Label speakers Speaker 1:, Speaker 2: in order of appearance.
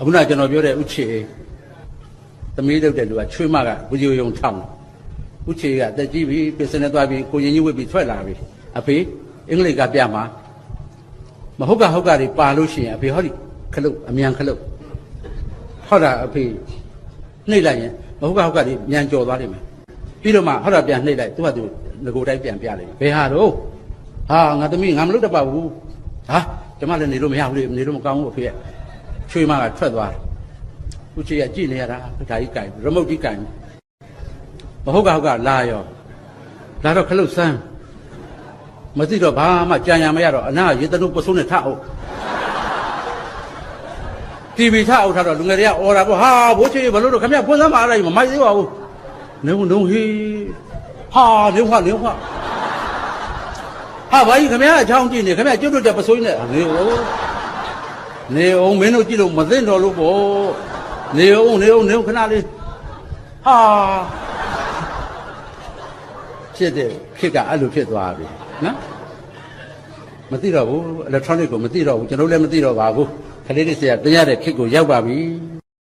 Speaker 1: အခုနကကျွန်တော်ပြောတဲ့ဥချေသမီးလုပ်တဲ့လူကချွေးမကဝီဒီယိုယုံထောင်းဥချေကတက်ကြည့်ပြီပစ္စနဲ့သွားပြီးကိုရင်ကြီးဝစ်ပြီးထွက်လာပြီအဖေအင်္ဂလိပ်ကပြမှာမဟုတ်ကဟုတ်ကတွေပါလို့ရှိရင်အဖေဟောဒီခလုတ်အမြန်ခလုတ်ဟုတ်တာအဖေနှိပ်လိုက်ရင်မဟုတ်ကဟုတ်ကတွေမြန်ကြော်သွားလိမ့်မယ်ပြီးတော့မှဟုတ်တာပြန်နှိပ်လိုက်သူကသူငကိုတိုင်းပြန်ပြလိုက်ဘယ်ဟာတော့ဟာငါသမီးငါမလုပ်တတ်ပါဘူးဟာကျမလည်းနေလို့မရဘူးလေနေလို့မကောင်းဘူးအဖေက ချွေးမကထွက်သွားတယ်ဦးချေကကြည့်နေရတာဒါကြီးကြိုင်ရမုတ်ကြီးကြိုင်မဟုတ်ကဟုတ်ကလာရောလာတော့ခလုတ်ဆန်းမသိတော့ဘာမှကြံရမရတော့အနာရေတနုပစိုးနဲ့ထအောင်တီဗီထအောင်ထားတော့လူငယ်တွေကအော်တာပေါ့ဟာဘိုးချေဘလို့တော့ခမရဖွင့်စမ်းပါအဲ့ဒါမမိုက်သေးပါဘူးနုံနုံဟေးဟာနုံဟာနုံဟာဟာဘာကြီးခမရအချောင်းကြည့်နေခမရကျွတ်တော့တဲ့ပစိုးနဲ့နေဦး နေအောင်မင်းတို့ကြည့်လို့မသိတော့လို့ပေါ့နေအောင်နေအောင်နေအောင်ခဏလေးဟာဖြစ်တယ်ခေတ်ကအဲ့လိုဖြစ်သွားပြီနော်မသိတော့ဘူး electronic ကိုမသိတော့ဘူးကျွန်တော်လည်းမသိတော့ပါဘူးခလေးလေးဆရာတင်ရတဲ့ခေတ်ကိုရောက်ပါပြီ